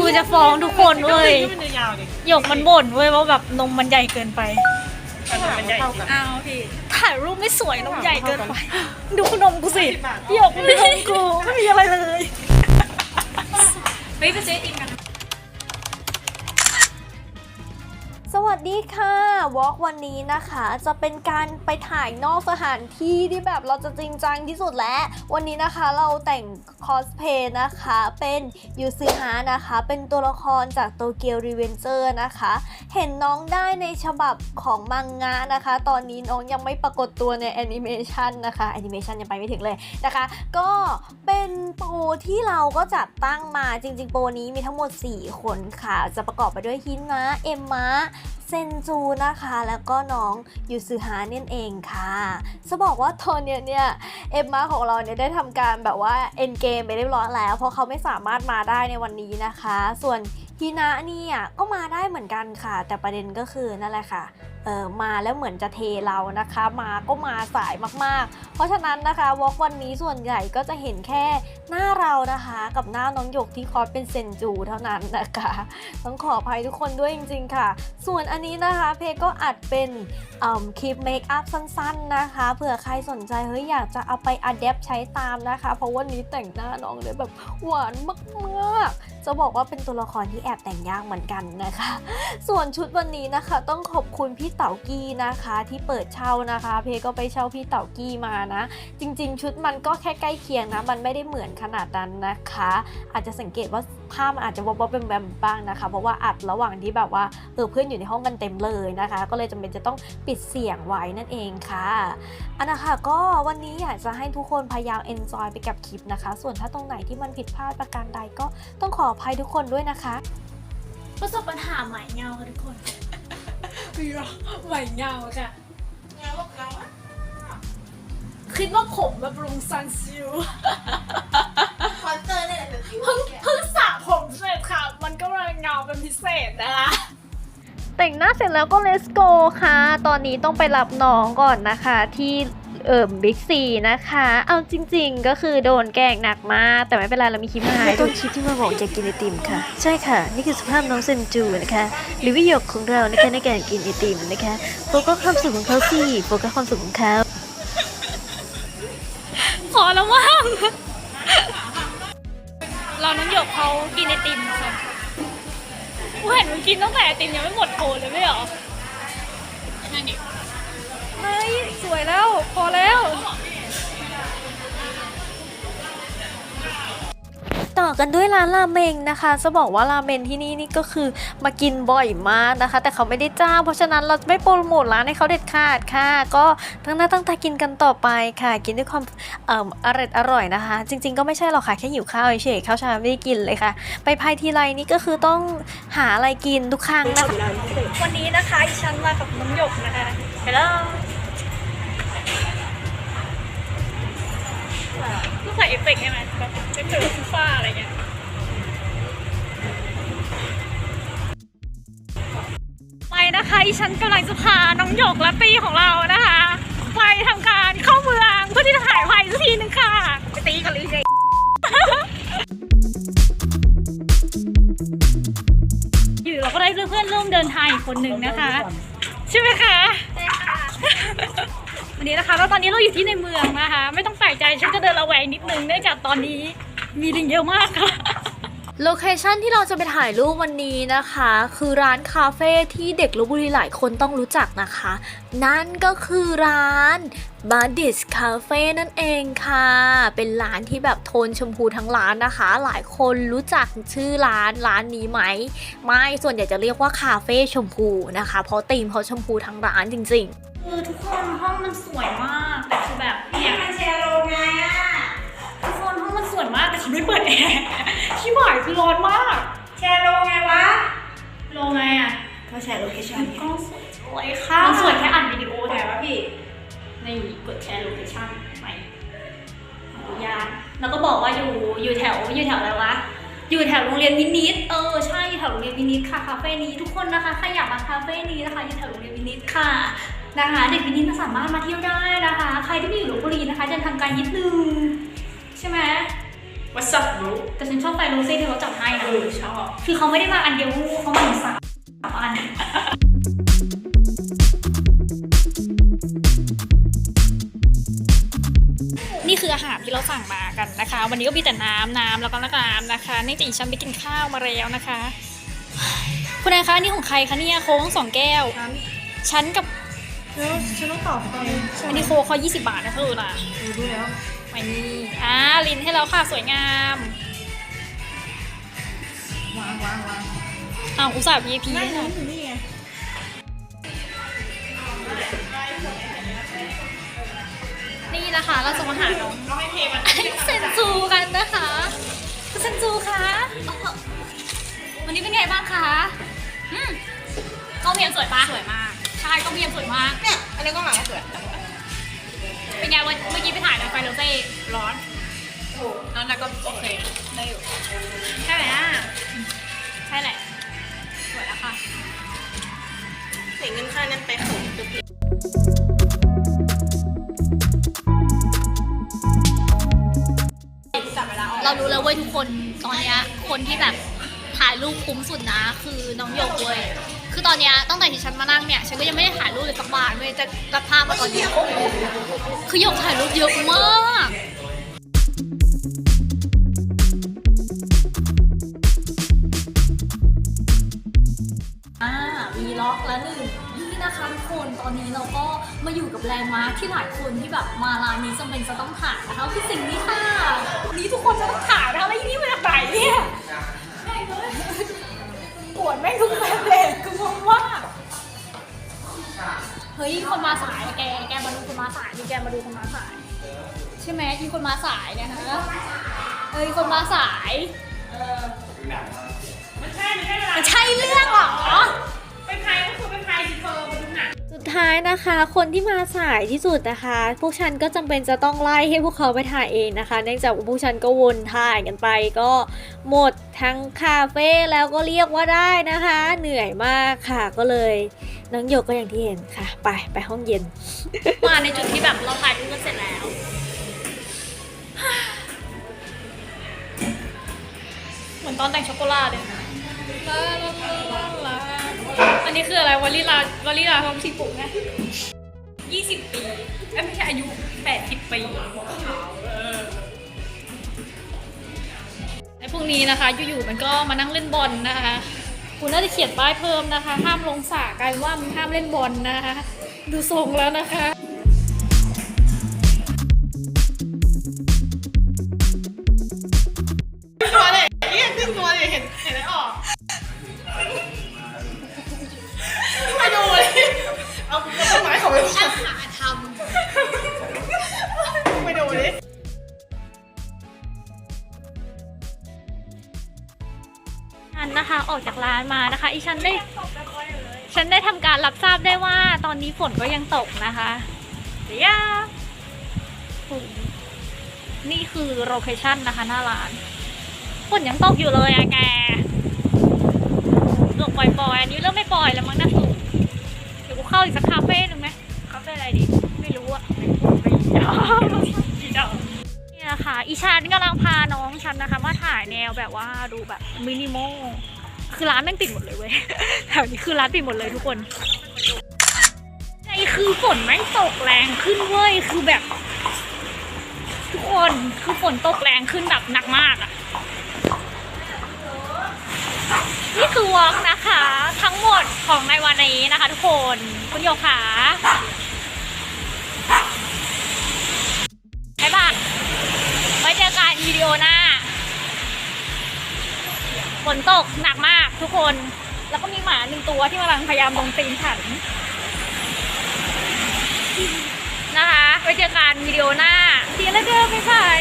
กูจะฟ้องทุกคนเว้ยมันยาวๆดิหยกมันบ่นเว้ยว่าแบบนมมันใหญ่เกินไปอันนั้นมันใหญ่จริงอ้าวพี่ถ่ายรูปไม่สวยนมใหญ่เกินไป ดูนมกูสิหยกมันนมกูไม่มีอะไรเลยเฮ้ยไปซื้อไอติม สวัสดีค่ะวอล์กวันนี้นะคะจะเป็นการไปถ่ายนอกสถานที่ที่แบบเราจะจริงจังที่สุดแล้ว วันนี้นะคะเราแต่งคอสเพย์นะคะเป็นยูซึฮะนะคะ เป็นตัวละครจากโตเกียวรีเวนเจอร์นะคะ เห็นน้องได้ในฉบับของมังงะนะคะ ตอนนี้น้องยังไม่ปรากฏตัวในแอนิเมชันนะคะแอนิเมชันยังไปไม่ถึงเลยนะคะ ก็เป็นโปรที่เราก็จัดตั้งมาจริง ๆ โปรนี้มีทั้งหมด 4 คนค่ะ จะประกอบไปด้วยฮินมะเอ็มมะเซนจูนะคะ แล้วก็น้องยูซึฮาเนี่ยเองค่ะ จะบอกว่าตอนเนี้ยเนี่ยเอมมาของเราเนี่ยได้ทำการแบบว่าเอ็นเกมไปเรียบร้อยแล้ว เพราะเขาไม่สามารถมาได้ในวันนี้นะคะ ส่วนฮินะเนี่ยก็มาได้เหมือนกันค่ะ แต่ประเด็นก็คือนั่นแหละค่ะ มาแล้วเหมือนจะเทเรานะคะ มาก็มาสายมากๆ เพราะฉะนั้นนะคะวอล์กวันนี้ส่วนใหญ่ก็จะเห็นแค่หน้าเรานะคะ กับหน้าน้องหยกที่คอสเป็นเซนจูเท่านั้นนะคะ ต้องขออภัยทุกคนด้วยจริง ๆ ค่ะ ส่วนอันนี้นะคะเพก็อัดเป็นคลิปเมคอัพสั้นๆนะคะเผื่อใครสนใจเฮ้ยอยากจะเอาไปอัดแอปใช้ตามนะคะ เพราะวันนี้แต่งหน้าน้องเลยแบบหวานมากๆ จะบอกว่าเป็นตัวละครที่แอบแต่งยากเหมือนกันนะคะ ส่วนชุดวันนี้นะคะ ต้องขอบคุณพี่เต๋ากี้นะคะที่เปิดเช่านะคะ เพก็ไปเช่าพี่เต๋ากี้มานะ จริง ๆ ชุดมันก็แค่ใกล้เคียงนะ มันไม่ได้เหมือนขนาดนั้นนะคะ อาจจะสังเกตว่าภาพมันอาจจะวบๆแบมๆบ้างนะคะ เพราะว่าอัดระหว่างที่แบบว่าเออเพื่อนอยู่ในห้องกันเต็มเลยนะคะ ก็เลยจำเป็นจะต้องปิดเสียงไว้นั่นเองค่ะอันนะคะก็วันนี้อยากจะให้ทุกคนพยายาม enjoy ไปกับคลิปนะคะ ส่วนถ้าตรงไหนที่มันผิดพลาดประการใดก็ต้องขออภัยทุกคนด้วยนะคะ ประสบปัญหาใหม่เงาค่ะทุกคน พี่ว่าไหวเงาค่ะคิดว่าผมแบบลุงซันซิลคอนเตอร์เนี่แหละแบบผิวเพิ่งเพิ่งสระผมเสร็จค่ะ มันก็เลยเงาเป็นพิเศษนะคะ แต่งหน้าเสร็จแล้วก็เลสโกค่ะ ตอนนี้ต้องไปรับน้องก่อนนะคะที่ เอ่อบิ๊กซีนะคะ เอาจริง ๆ ก็คือโดนแกล้งหนักมาก แต่ไม่เป็นไรเรามีคลิปมาให้ดูคลิปที่มาบอกจะกินไอติมค่ะ ใช่ค่ะ นี่คือสภาพน้องเซนจูนะคะหรือวิโยคของเรานะคะในการกินไอติมนะคะโฟกัสความสุขของเขาสิโฟกัสความสุขของเขาพอแล้วมั้งเราน้องหยกเขากินไอติมค่ะกูเห็นมึงกินตั้งแต่ไอติมยังไม่หมดโคนเลยไม่เหรอ เฮ้ยสวยแล้ว พอแล้ว ต่อกันด้วยร้านราเมงนะคะ จะบอกว่าราเมงที่นี่นี่ก็คือมากินบ่อยมากนะคะ แต่เขาไม่ได้จ้างเพราะฉะนั้นเราไม่โปรโมทร้านให้เขาเด็ดขาดค่ะ ก็ตั้งหน้าตั้งตากินกันต่อไปค่ะ กินด้วยความเอ่ออร่อยอร่อยนะคะ จริง ๆ ก็ไม่ใช่หรอกค่ะแค่หิวข้าวเฉยๆข้าวเช้าไม่ได้กินเลยค่ะ ไปพายทีไรนี่ก็คือต้องหาอะไรกินทุกครั้งนะคะ วันนี้นะคะอีฉันมากับน้องหยกนะคะไปแล้ว ต้องใส่เอฟเฟกต์ใช่ไหมแบบเอฟเฟ้าอะไรเงี้ยไปนะคะอีฉันกำลังจะพาน้องหยกและตีของเรานะคะ ไปทำการเข้าเมืองเพื่อที่จะถ่ายไพ่สักทีนึงค่ะ ไปตีกันเลยอยู่เราก็ได้เพื่อนร่วมเดินทางอีกคนหนึ่งนะคะ ใช่ไหมคะใค่ะ วันนี้นะคะ แล้วตอนนี้เราอยู่ที่ในเมืองนะคะ ไม่ต้องแปลกใจฉันก็เดินระแวงนิดนึงเนื่องจากตอนนี้มีลิงเยอะมากค่ะ โลเคชันที่เราจะไปถ่ายรูปวันนี้นะคะ คือร้านคาเฟ่ที่เด็กลบบุรีหลายคนต้องรู้จักนะคะ นั่นก็คือร้านบาดิสคาเฟ่นั่นเองค่ะ เป็นร้านที่แบบโทนชมพูทั้งร้านนะคะ หลายคนรู้จักชื่อร้านร้านนี้ไหม ไม่ ส่วนใหญ่จะเรียกว่าคาเฟ่ชมพูนะคะ เพราะธีมเขาชมพูทั้งร้านจริงๆ คือทุกคนห้องมันสวยมาก แต่คือแบบเนี่ยมันแชร์โลไงอะทุกคนห้องมันสวยมากแต่ฉันไม่เปิดแอร์ที่หวาย คือร้อนมาก แชร์โลไงวะโลไงอะก็แชร์โลเคชั่นกล้องสวยสวยค่ะมันสวยแค่อัดวิดีโอแต่แต่ว่าพี่ในกดแชร์โลเคชั่นใหม่อนุญาตแล้วก็บอกว่าอยู่อยู่แถวอยู่แถวอะไรวะ อยู่แถวโรงเรียนวินิตเออใช่อยู่แถวโรงเรียนวินิตค่ะคาเฟ่นี้ทุกคนนะคะใครอยากมาคาเฟ่นี้นะคะอยู่แถวโรงเรียนวินิตค่ะนะคะเด็กวินิตมาสามารถมาเที่ยวได้นะคะ ใครที่ไม่อยู่ลบบุรีนะคะเดินทางไกลนิดนึงใช่ไหม What's up bro แต่ฉันชอบไฟโรเซ่ที่เขาจัดให้นะเออชอบ คือเขาไม่ได้มาอันเดียวเขามาถึงสามอันนี่คืออาหารที่เราสั่งมากันนะคะ วันนี้ก็มีแต่น้ำน้ำแล้วก็น้ำนะคะเนื่องจากอีฉันไปกินข้าวมาแล้วนะคะ คุณนายคะนี่ของใครคะเนี่ยโค้งสองแก้ว ฉันกับแล้วฉันต้องตอบตอนนี้อันนี้โค้กเขา20บาทนะเธอน่ะดูแล้ว ไม่นี่อ่าลินให้แล้วค่ะสวยงาม วางวางวางอ้าวอุตส่าห์ VIP นั่ให้งหน่อยอยู่นี่ไงนี่นะคะ เราจะมาหาน้องต้องให้เทมันเซนจูกันนะคะคุณเซนจูคะวันนี้เป็นไงบ้างคะอืมกล้องเพียงสวยปะสวยมาก ใช่กล้องเพียงสวยมาก เนี่ยอันนี้ก็หลังก็สวยเป็นไงวันเมื่อกี้ไปถ่ายในไฟโรเซ่ร้อน นั่นก็โอเคได้อยู่ใช่ไหมอะใช่แหละสวยแล้วค่ะเสียเงินค่านั้นไปผมคือผิดเรารู้แล้วเว้ยทุกคนตอนเนี้ยคนที่แบบถ่ายรูปคุ้มสุดนะ คือน้องหยกเว้ยคือตอนเนี้ยตั้งแต่ที่ฉันมานั่งเนี่ยฉันก็ยังไม่ได้ถ่ายรูปเลยสักบาทเลยแต่กระภาพมาตอนเนี้ยคือหยกถ่ายรูปเยอะมาก ล็อกแล้วหนึ่งนี่นะคะทุกคนตอนนี้เราก็มาอยู่กับแลนด์มาร์คที่หลายคนที่แบบมาร้านนี้จำเป็นจะต้องถ่ายนะคะคือสิ่งนี้ค่ะวันนี้ทุกคนจะต้องถ่ายนะคะแล้วที่นี่มาจากไหนเนี่ยปวดแม่งทุกแบบเลยกูงงว่าเฮ้ยคนมาสายแกแกมาดูคนมาสายนี่แกมาดูคนมาสาย ใช่ไหมอีคนมาสายเนี่ยฮะเอ้ยคนมาสายมันใช่ไม่ใช่เวลามันใช่เรื่องหรอ ท้ายนะคะ คนที่มาสายที่สุดนะคะ พวกฉันก็จำเป็นจะต้องไล่ให้พวกเขาไปถ่ายเองนะคะ เนื่องจากว่าพวกฉันก็วนถ่ายกันไปก็หมดทั้งคาเฟ่แล้วก็เรียกว่าได้นะคะ เหนื่อยมากค่ะก็เลยน้องหยกก็อย่างที่เห็นค่ะ ไปไปห้องเย็น มาในจุดที่แบบเราถ่ายรูปกันเสร็จแล้ว เหมือนตอนแต่งช็อกโกแลตเลย นี้คืออะไรวอลลี่ลาวอลลี่ลาทองชีปุกนะ20ปีเอ้ยไม่ใช่อายุ80ปีไอ้พวกนี้นะคะ อยู่ๆมันก็มานั่งเล่นบอลนะคะ คุณน่าจะเขียนป้ายเพิ่มนะคะ ห้ามลงสระกลายเป็นว่ามึงห้ามเล่นบอลนะคะ ดูทรงแล้วนะคะ เอาต้นไม้เขาไปช่าหาทำไปดูดิำฉันนะคะออกจากร้านมานะคะอีฉันได้ฉันได้ทำการรับทราบได้ว่า ตอนนี้ฝนก็ยังตกนะคะเดี๋ยวนี่คือโลเคชั่นนะคะ หน้าร้านฝนยังตกอยู่เลยอะแกตกปล่อยๆอันนี้เริ่มไม่ปล่อยแล้วมั้งนะสุเดี๋ยวกูเข้า อีกสักคาเฟ่หนึ่งไหมคาเฟ่อะไรดี ไม่รู้อะไม่ยอมไม่ยอมนี่ยค่ะอีชันกำลังพาน้องฉันนะคะมาถ่ายแนวแบบว่าดูแบบมินิมอลคือร้านแม่งปิดหมดเลยเว้ยแถวนี้คือร้านปิดหมดเลยทุกคนใจคือฝนแม่งตกแรงขึ้นเว้ยคือแบบ ทุกคนคือฝนตกแรงขึ้นแบบหนักมากอะ นี่คือวอล์กนะคะ ทั้งหมดของในวันนี้นะคะทุกคนคุณโยขาบ๊ายบายไว้เจอกันวิดีโอหน้าฝนตกหนักมากทุกคน แล้วก็มีหมาหนึ่งตัวที่กำลังพยายามลงตีนฉันนะคะ ไว้เจอกันวิดีโอหน้า See you later บ๊ายบาย